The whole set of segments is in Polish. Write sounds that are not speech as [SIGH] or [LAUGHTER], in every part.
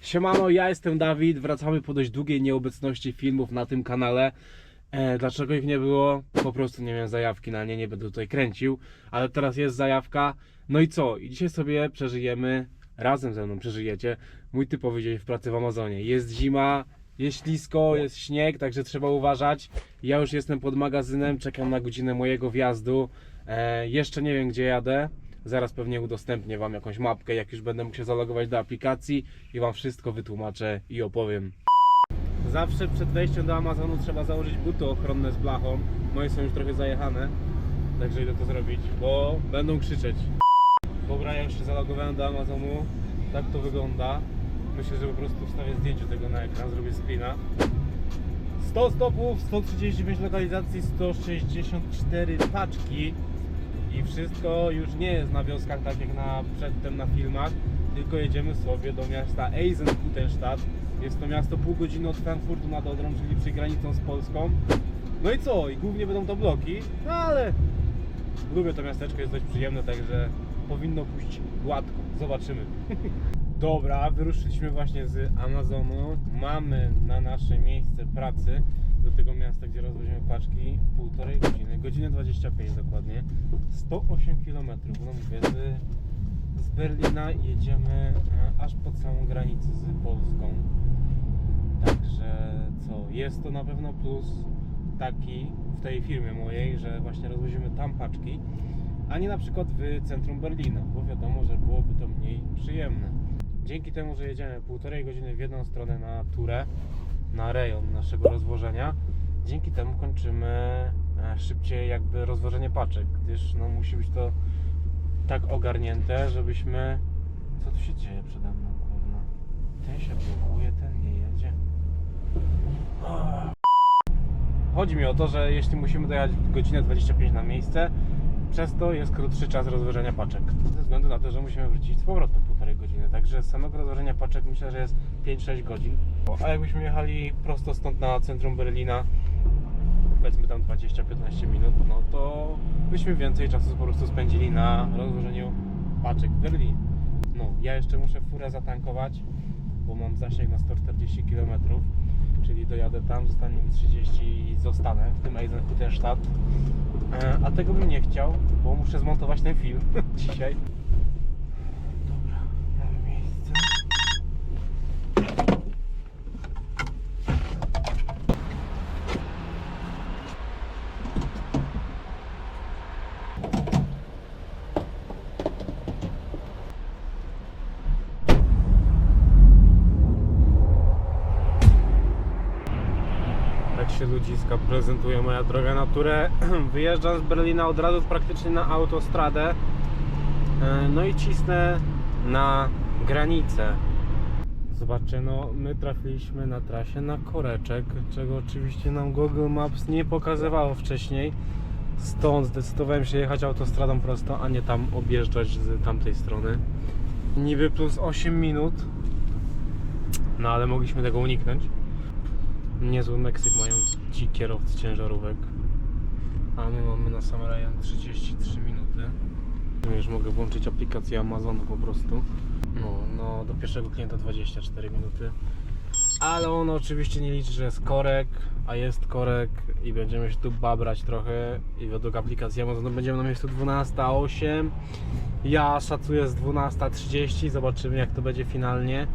Siemano, ja jestem Dawid, wracamy po dość długiej nieobecności filmów na tym kanale. E, dlaczego ich nie było? Po prostu nie miałem zajawki na nie, nie będę tutaj kręcił, ale teraz jest zajawka. No i co? I dzisiaj sobie przeżyjemy, razem ze mną przeżyjecie, mój typowy dzień w pracy w Amazonie. Jest zima, jest ślisko, jest śnieg, także trzeba uważać. Ja już jestem pod magazynem, czekam na godzinę mojego wjazdu. E, jeszcze nie wiem gdzie jadę. Zaraz pewnie udostępnię Wam jakąś mapkę, jak już będę mógł się zalogować do aplikacji i Wam wszystko wytłumaczę i opowiem. Zawsze przed wejściem do Amazonu trzeba założyć buty ochronne z blachą. Moje są już trochę zajechane, także idę to zrobić, bo będą krzyczeć. Dobra, ja już się zalogowałem do Amazonu. Tak to wygląda. Myślę, że po prostu wstawię zdjęcie tego na ekran, zrobię screena. 100 stopów, 135 lokalizacji, 164 paczki i wszystko już nie jest na wioskach tak jak na, przedtem na filmach, tylko jedziemy sobie do miasta Eisenhüttenstadt. Jest to miasto pół godziny od Frankfurtu nad Odrą, czyli przy granicą z Polską. No i co? I głównie będą to bloki, no ale lubię to miasteczko, jest dość przyjemne, także powinno pójść gładko. Zobaczymy. [LAUGHS] Dobra, wyruszyliśmy właśnie z Amazonu. Mamy na nasze miejsce pracy do tego miasta, gdzie rozwoźimy paczki półtorej godzinę 25 dokładnie, 108 km. No mówię, z, z Berlina jedziemy e, aż pod samą granicę z Polską. Także co, jest to na pewno plus taki w tej firmie mojej, że właśnie rozwozimy tam paczki, a nie na przykład w centrum Berlina, bo wiadomo, że byłoby to mniej przyjemne. Dzięki temu, że jedziemy półtorej godziny w jedną stronę na turę, na rejon naszego rozwożenia, dzięki temu kończymy szybciej jakby rozwożenie paczek, gdyż no, musi być to tak ogarnięte, żebyśmy... Co tu się dzieje przede mną, kurna? Ten się blokuje, ten nie jedzie. Chodzi mi o to, że jeśli musimy dojechać godzinę 25 na miejsce, przez to jest krótszy czas rozwożenia paczek. Ze względu na to, że musimy wrócić z powrotem półtorej godziny. Także z samego rozwożenia paczek myślę, że jest 5-6 godzin. A jakbyśmy jechali prosto stąd na centrum Berlina, powiedzmy tam 20-15 minut, no to byśmy więcej czasu po prostu spędzili na rozwożeniu paczek w Berlinie. No, ja jeszcze muszę furę zatankować, bo mam zasięg na 140 km, czyli dojadę tam, zostanie mi 30 i zostanę w tym Eisenhüttenstadt. E, A tego bym nie chciał, bo muszę zmontować ten film [LAUGHS] dzisiaj. Dobra, mamy miejsce. Tak się ludziska prezentuje moja droga na turę. [CLEARS THROAT] Wyjeżdżam z Berlina od razu praktycznie na autostradę. E, No i cisnę na granicę. Zobaczcie, no my trafiliśmy na trasie na koreczek, czego oczywiście nam Google Maps nie pokazywało wcześniej. Stąd zdecydowałem się jechać autostradą prosto, a nie tam objeżdżać z tamtej strony. Niby plus 8 minut, no ale mogliśmy tego uniknąć. Niezły Meksyk mają ci kierowcy ciężarówek. A my mamy na sam rejon 33 minuty. Już mogę włączyć aplikację Amazonu po prostu. No, no do pierwszego klienta 24 minuty. Ale on oczywiście nie liczy, że jest korek, a jest korek i będziemy się tu babrać trochę i według aplikacji Amazonu będziemy na miejscu 12.08. Ja szacuję z 12.30, zobaczymy jak to będzie finalnie.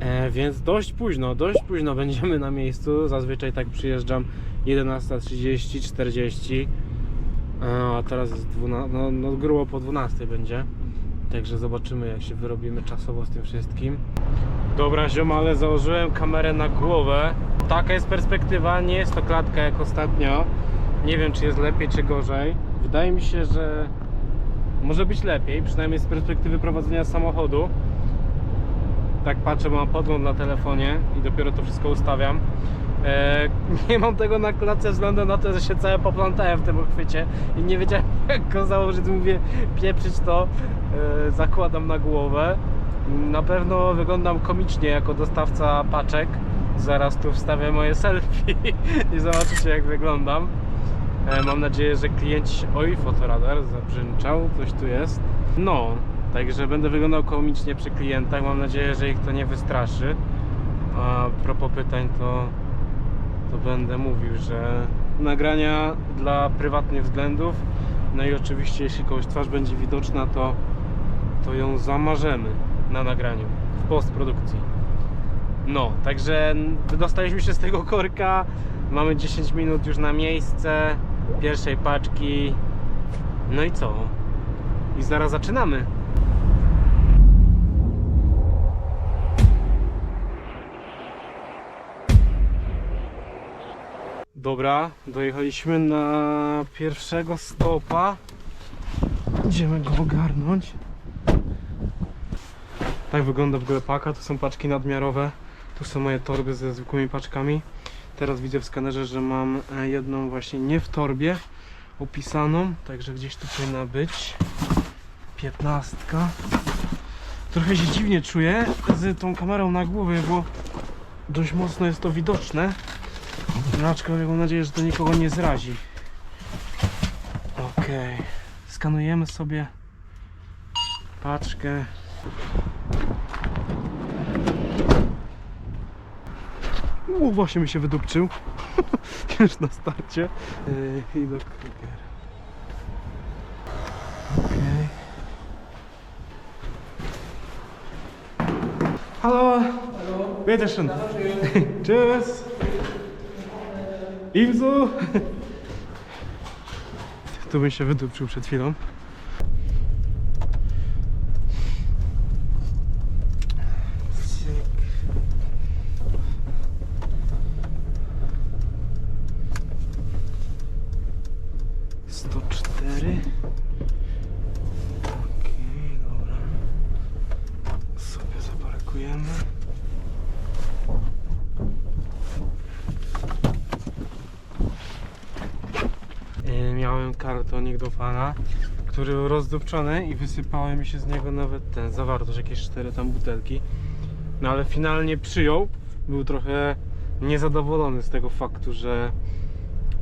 E, więc dość późno, dość późno będziemy na miejscu. Zazwyczaj tak przyjeżdżam 11.30, 40. E, a teraz jest 12, no, no grubo po 12 będzie. Także zobaczymy jak się wyrobimy czasowo z tym wszystkim. Dobra ziomale, założyłem kamerę na głowę. Taka jest perspektywa, nie jest to klatka jak ostatnio. Nie wiem czy jest lepiej czy gorzej. Wydaje mi się, że może być lepiej, przynajmniej z perspektywy prowadzenia samochodu tak patrzę, bo mam podgląd na telefonie i dopiero to wszystko ustawiam. E, [LAUGHS] nie mam tego na klatce ze względu na to, że się całe poplątałem w tym uchwycie i nie wiedziałem [LAUGHS] jak go założyć, mówię pieprzyć to, e, zakładam na głowę. Na pewno wyglądam komicznie jako dostawca paczek. Zaraz tu wstawię moje selfie [LAUGHS] i zobaczycie jak wyglądam. E, mam nadzieję, że klienci... Oj, fotoradar zabrzęczał, coś tu jest. No, Także będę wyglądał komicznie przy klientach. Mam nadzieję, że ich to nie wystraszy. A propos pytań, to, to będę mówił, że nagrania dla prywatnych względów. No i oczywiście, jeśli kogoś twarz będzie widoczna, to, to ją zamarzemy na nagraniu w postprodukcji. No, także wydostaliśmy się z tego korka. Mamy 10 minut już na miejsce pierwszej paczki. No i co? I zaraz zaczynamy. Dobra, dojechaliśmy na pierwszego stopa. Idziemy go ogarnąć. Tak wygląda w ogóle paka. Tu są paczki nadmiarowe. Tu są moje torby ze zwykłymi paczkami. Teraz widzę w skanerze, że mam e, jedną właśnie nie w torbie opisaną, także gdzieś tu powinna być. Piętnastka. Trochę się dziwnie czuję z tą kamerą na głowie, bo dość mocno jest to widoczne. No, aczkolwiek mam nadzieję, że to nikogo nie zrazi. Okej. Skanujemy sobie paczkę. O, właśnie mi się wydupczył. [LAUGHS] Już na starcie. Yy, I do Kruger. Bitte schön. Tschüss. Ebenso. [LAUGHS] Tu bym się wydupczył przed chwilą. Cyk. Sto cztery. Okej, dobra. Sobie zaparkujemy. E, Miałem kartonik do pana, który był rozdupczony i wysypały mi się z niego nawet ten, zawartość, jakieś cztery tam butelki. No ale finalnie przyjął. Był trochę niezadowolony z tego faktu, że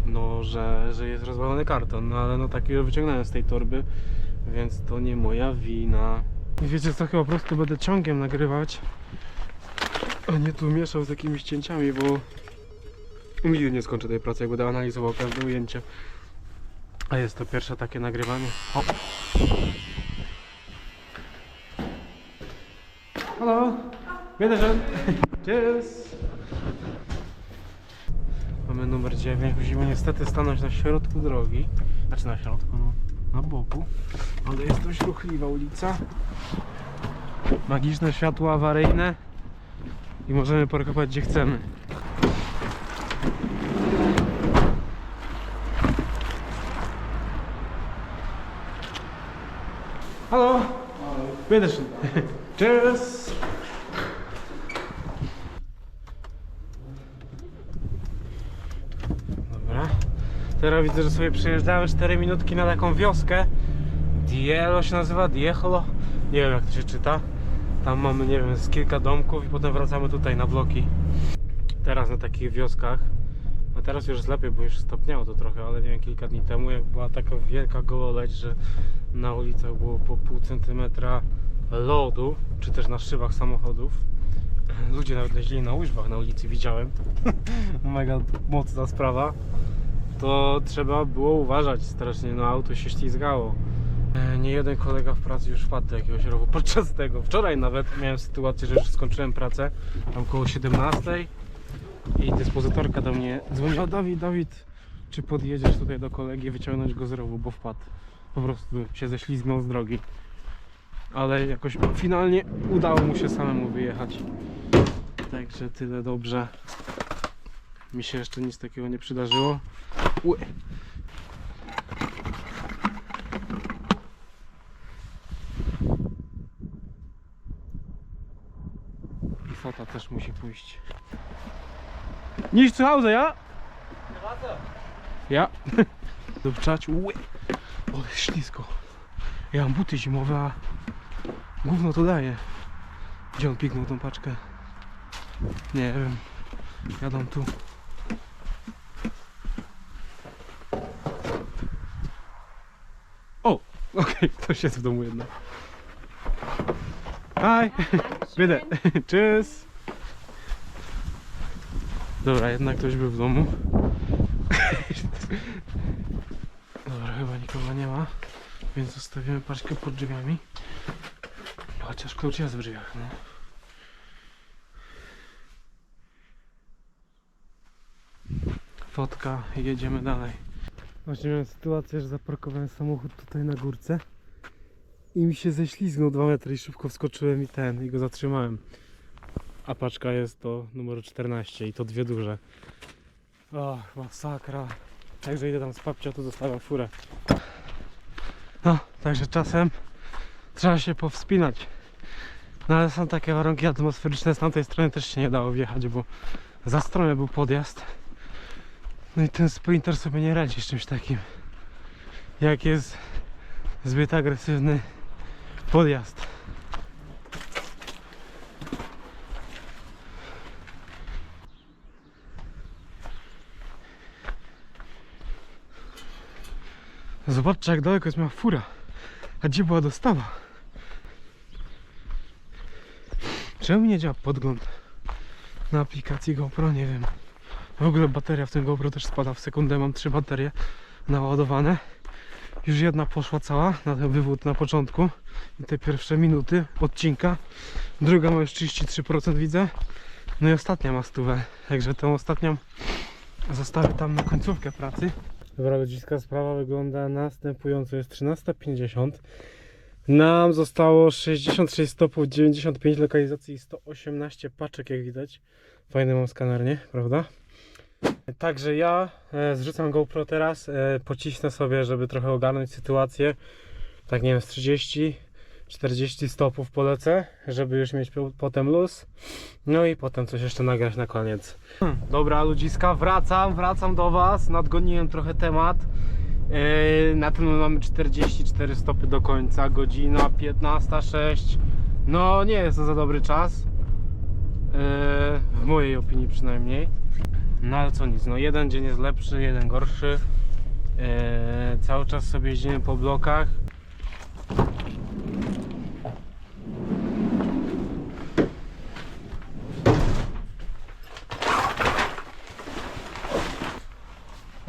no, że, że jest rozwalony karton, no ale no takiego wyciągnąłem z tej torby, więc to nie moja wina. I wiecie co, chyba po prostu będę ciągiem nagrywać, a nie tu mieszał z jakimiś cięciami, bo nigdy nie skończę tej pracy, jak będę analizował każde ujęcie. A jest to pierwsze takie nagrywanie. Hop. Halo, schön. Tschüss. [LAUGHS] Mamy numer 9. Musimy niestety stanąć na środku drogi. Znaczy na środku, no, na boku. Ale jest dość ruchliwa ulica. Magiczne światło awaryjne. I możemy parkować gdzie chcemy. Halo. Schön. Tschüss. Dobra. Teraz widzę, że sobie przejeżdżamy 4 minutki na taką wioskę. Dielo się nazywa, Diecholo. Nie wiem jak to się czyta. Tam mamy, nie wiem, z kilka domków i potem wracamy tutaj na bloki. Teraz na takich wioskach. Teraz już jest lepiej, bo już stopniało to trochę, ale nie wiem, kilka dni temu jak była taka wielka gołoleć, że na ulicach było po pół centymetra lodu, czy też na szybach samochodów. Ludzie nawet jeździli na łyżwach na ulicy, widziałem. [LAUGHS] Mega mocna sprawa. To trzeba było uważać strasznie, no auto się ślizgało. E, Nie jeden kolega w pracy już wpadł do jakiegoś rowu podczas tego. Wczoraj nawet miałem sytuację, że już skończyłem pracę, tam około 17 i dyspozytorka do mnie dzwoniła, Dawid, Dawid, czy podjedziesz tutaj do kolegi wyciągnąć go z rowu, bo wpadł. Po prostu się ześlizgnął z drogi. Ale jakoś finalnie udało mu się samemu wyjechać. Także tyle dobrze. Mi się jeszcze nic takiego nie przydarzyło. Ue. I fota też musi pójść. Nicht zu Hause, ja? Ja. [LAUGHS] Dupczać. Ue. O, jest ślisko. Ja mam buty zimowe, a gówno to daje. Gdzie on piknął tą paczkę? Nie wiem. Jadą tu. O! [LAUGHS] Okej, ktoś jest w domu jednak. Hi! Bitte! [LAUGHS] Tschüss! Dobra, jednak ktoś był w domu. [LAUGHS] Dobra, chyba nikogo nie ma, więc zostawimy paczkę pod drzwiami. Chociaż klucz jest w drzwiach, no. Fotka i jedziemy dalej. Właśnie miałem sytuację, że zaparkowałem samochód tutaj na górce i mi się ześlizgnął 2 metry i szybko wskoczyłem i ten, i go zatrzymałem. A paczka jest to numer 14 i to dwie duże. O, masakra. Także idę tam z papcia, to zostawiam furę. No, także czasem trzeba się powspinać. No ale są takie warunki atmosferyczne, z tamtej strony też się nie dało wjechać, bo za stromy był podjazd. No i ten sprinter sobie nie radzi z czymś takim. Jak jest zbyt agresywny podjazd. Zobaczcie jak daleko jest miała fura. A gdzie była dostawa? Czemu nie działa podgląd na aplikacji GoPro? Nie wiem. W ogóle bateria w tym GoPro też spada w sekundę. Mam trzy baterie naładowane. Już jedna poszła cała na ten wywód na początku. I te pierwsze minuty odcinka. Druga ma już 33% widzę. No i ostatnia ma stówę. Także tą ostatnią zostawię tam na końcówkę pracy. Dobra, ludziska, sprawa wygląda następująco. Jest 13.50. Nam zostało 66 stopów, 95 lokalizacji i 118 paczek, jak widać. Fajny mam skaner, nie? Prawda? Także ja e, zrzucam GoPro teraz, e, pocisnę sobie, żeby trochę ogarnąć sytuację. Tak nie wiem, z 30, 40 stopów polecę, żeby już mieć po- potem luz. No i potem coś jeszcze nagrać na koniec. Hmm, Dobra ludziska, wracam, wracam do Was. Nadgoniłem trochę temat. Yy, na tym mamy 44 stopy do końca, godzina 15.06. No nie jest to za dobry czas. Yy, w mojej opinii przynajmniej. No ale co nic, no jeden dzień jest lepszy, jeden gorszy. Yy, cały czas sobie jeździmy po blokach.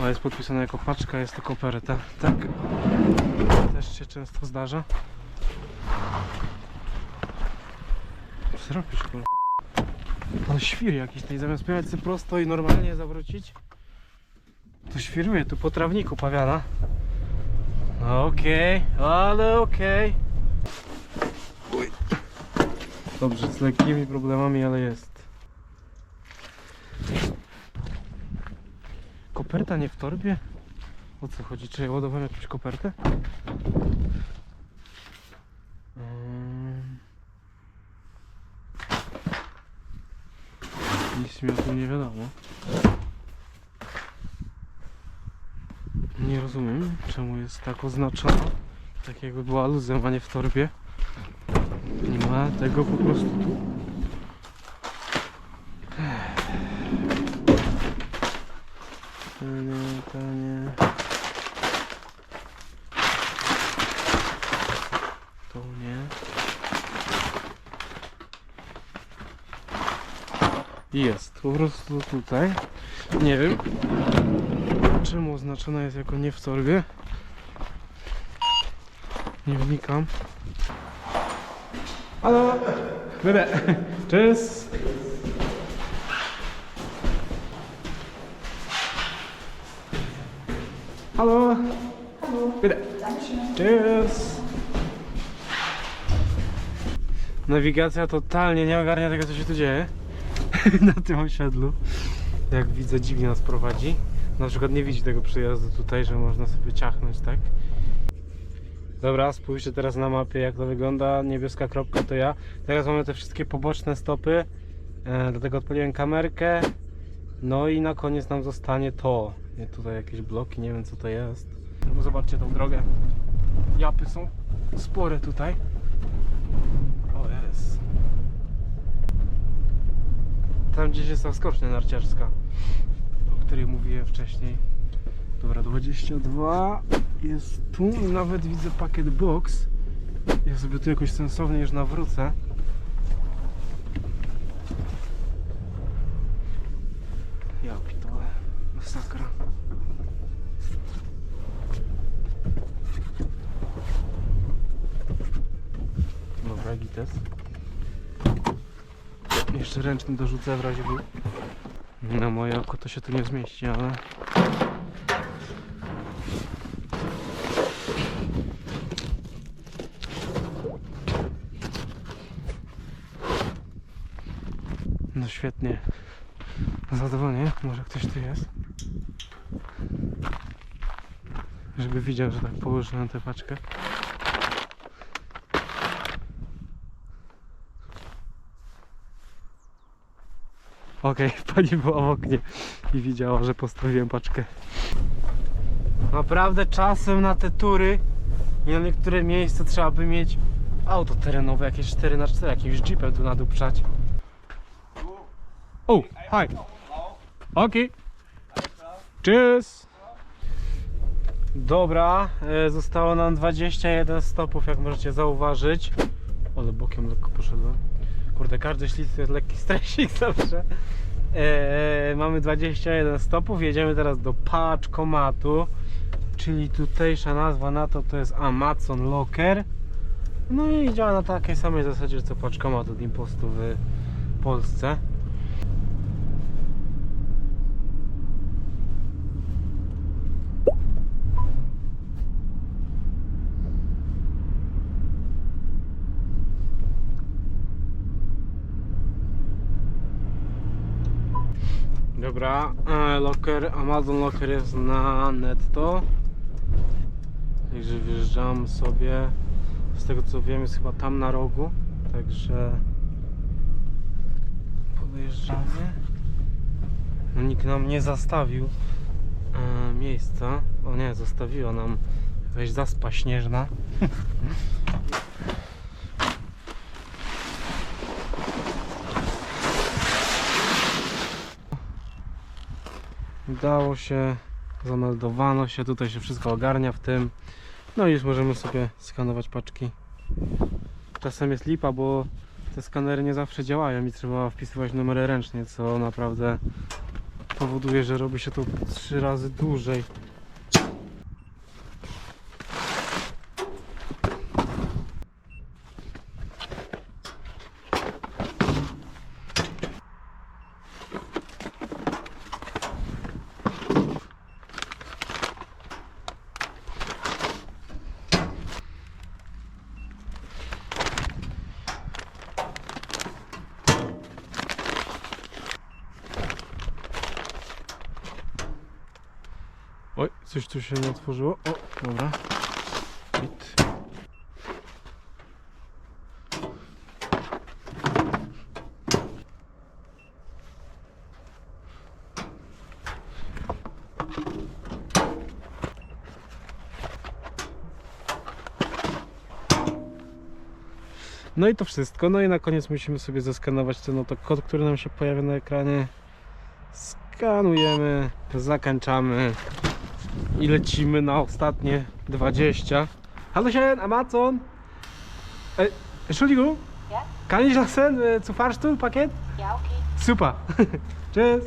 O, jest podpisane jako paczka, jest to koperta. Tak. Też się często zdarza. Co zrobisz, kur... Ale świr jakiś tutaj, zamiast pojechać sobie prosto i normalnie zawrócić, to świruje, tu po trawniku pawiana. No Okej, ale okej. Uj. Dobrze, z lekkimi problemami, ale jest. Koperta nie w torbie? O co chodzi? Czy ładowałem jakąś kopertę? Ym. Nic mi o tym nie wiadomo. Nie rozumiem, czemu jest tak oznaczona. Tak jakby była luzem, a nie w torbie. Nie ma tego po prostu tu. To nie, to nie. To nie. Jest, po prostu tutaj. Nie wiem, czemu oznaczona jest jako nie w torbie. Nie wnikam. Halo! Byle! Cześć! Hallo. Hallo. Bitte. Cheers. Nawigacja totalnie nie ogarnia tego, co się tu dzieje [LAUGHS] na tym osiedlu. Jak widzę, dziwnie nas prowadzi. Na przykład nie widzi tego przejazdu tutaj, że można sobie ciachnąć, tak? Dobra, spójrzcie teraz na mapie, jak to wygląda. Niebieska kropka to ja. Teraz mamy te wszystkie poboczne stopy. E, dlatego odpaliłem kamerkę. No i na koniec nam zostanie to. Nie, tutaj jakieś bloki, nie wiem co to jest. No zobaczcie tą drogę. Japy są spore tutaj. O jest. Tam gdzieś jest ta skocznia narciarska, o której mówiłem wcześniej. Dobra, 22 jest tu i nawet widzę pakiet box. Ja sobie tu jakoś sensownie już nawrócę. Ja pitole. Masakra. Dobra, gites. Jeszcze ręczny dorzucę w razie był. Na moje oko to się tu nie zmieści, ale... No świetnie. Zadowolenie, może ktoś tu jest. Żeby widział, że tak położyłem tę paczkę. Okej, [LAUGHS] pani była w oknie i widziała, że postawiłem paczkę. Naprawdę czasem na te tury i na niektóre miejsca trzeba by mieć auto terenowe, jakieś 4x4, jakimś jeepem tu naduprzać. Oh, hi. Okay. Cheers. Dobra, e, zostało nam 21 stopów, jak możecie zauważyć. Ale bokiem lekko poszedłem. Kurde, każdy ślizg to jest lekki stresik [LAUGHS] zawsze. E, mamy 21 stopów, jedziemy teraz do paczkomatu, czyli tutejsza nazwa na to to jest Amazon Locker. No i działa na takiej samej zasadzie co paczkomat od Impostu w Polsce. Dobra, e, locker, Amazon Locker jest na netto. Także wjeżdżam sobie. Z tego co wiem jest chyba tam na rogu. Także podjeżdżamy. No, nikt nam nie zastawił e, miejsca. O nie, zostawiła nam jakaś zaspa śnieżna. Udało się, zameldowano się, tutaj się wszystko ogarnia w tym. No i już możemy sobie skanować paczki. Czasem jest lipa, bo te skanery nie zawsze działają i trzeba wpisywać numery ręcznie, co naprawdę powoduje, że robi się to trzy razy dłużej. Oj, coś tu się nie otworzyło. O, dobra. Git. No i to wszystko. No i na koniec musimy sobie zeskanować ten oto kod, który nam się pojawia na ekranie. Skanujemy, zakończamy i lecimy na ostatnie 20. Hallöchen, Amazon! Äh, Entschuldigung, Ja? kann ich das sehen äh, zu Fahrstuhlpaket? Ja, okay. Super! Tschüss!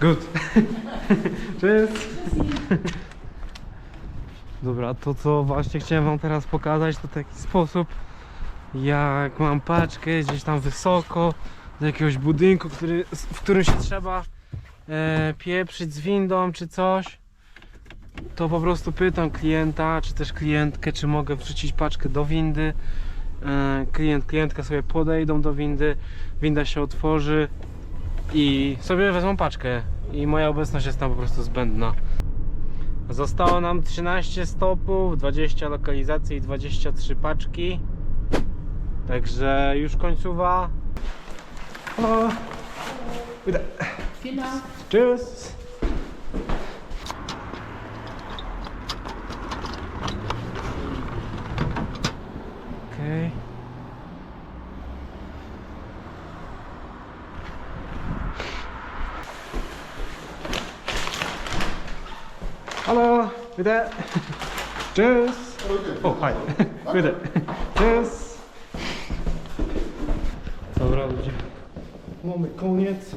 Gut! Tschüss! Dobra, to co właśnie chciałem wam teraz pokazać to taki sposób jak mam paczkę gdzieś tam wysoko do jakiegoś budynku, który, w którym się trzeba e, pieprzyć z windą czy coś to po prostu pytam klienta czy też klientkę czy mogę wrzucić paczkę do windy e, klient, klientka sobie podejdą do windy winda się otworzy i sobie wezmą paczkę i moja obecność jest tam po prostu zbędna Zostało nam 13 stopów, 20 lokalizacji i 23 paczki. Także już końcowa. Halo. Idę. Vielen Dank. Tschüss. Okej. Bitte. Tschüss. O, hi. [LAUGHS] Bitte. Tschüss. Dobra ludzie. Mamy koniec.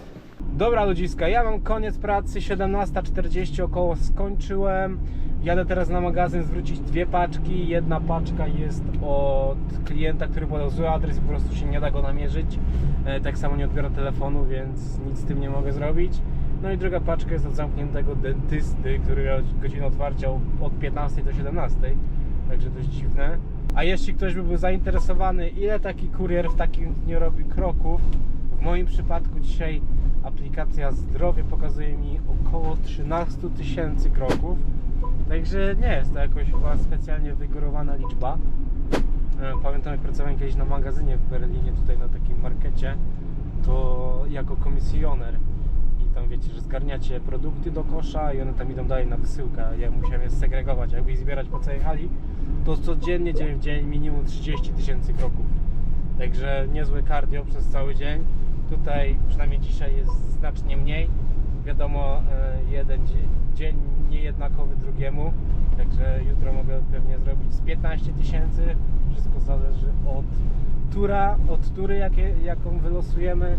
Dobra ludziska, ja mam koniec pracy, 17.40 około skończyłem. Jadę teraz na magazyn zwrócić dwie paczki. Jedna paczka jest od klienta, który podał zły adres i po prostu się nie da go namierzyć. E, Tak samo nie odbiera telefonu, więc nic z tym nie mogę zrobić. No i druga paczka jest od zamkniętego dentysty, który miał godzinę otwarcia od 15 do 17. Także dość dziwne. A jeśli ktoś by był zainteresowany, ile taki kurier w takim dniu robi kroków, w moim przypadku dzisiaj aplikacja Zdrowie pokazuje mi około 13 tysięcy kroków. Także nie jest to jakoś chyba specjalnie wygórowana liczba. E, Pamiętam jak pracowałem kiedyś na magazynie w Berlinie, tutaj na takim markecie, to jako komisjoner i tam wiecie, że zgarniacie produkty do kosza i one tam idą dalej na wysyłkę. Ja musiałem je segregować, jakby ich zbierać po całej hali, to codziennie, dzień w dzień minimum 30 tysięcy kroków. Także niezłe cardio przez cały dzień. Tutaj przynajmniej dzisiaj jest znacznie mniej. Wiadomo, e, jeden dzie- dzień niejednakowy drugiemu. Także jutro mogę pewnie zrobić z 15 tysięcy. Wszystko zależy od tura, od tury jakie, jaką wylosujemy.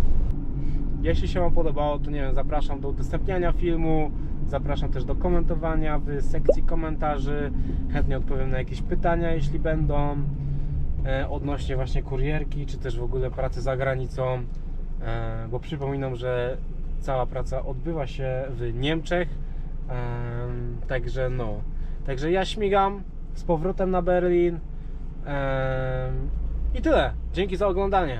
Jeśli się Wam podobało, to nie wiem, zapraszam do udostępniania filmu, zapraszam też do komentowania w sekcji komentarzy. Chętnie odpowiem na jakieś pytania, jeśli będą e, odnośnie właśnie kurierki, czy też w ogóle pracy za granicą, bo przypominam, że cała praca odbywa się w Niemczech, Em, także no, także ja śmigam z powrotem na Berlin Em, i tyle. Dzięki za oglądanie.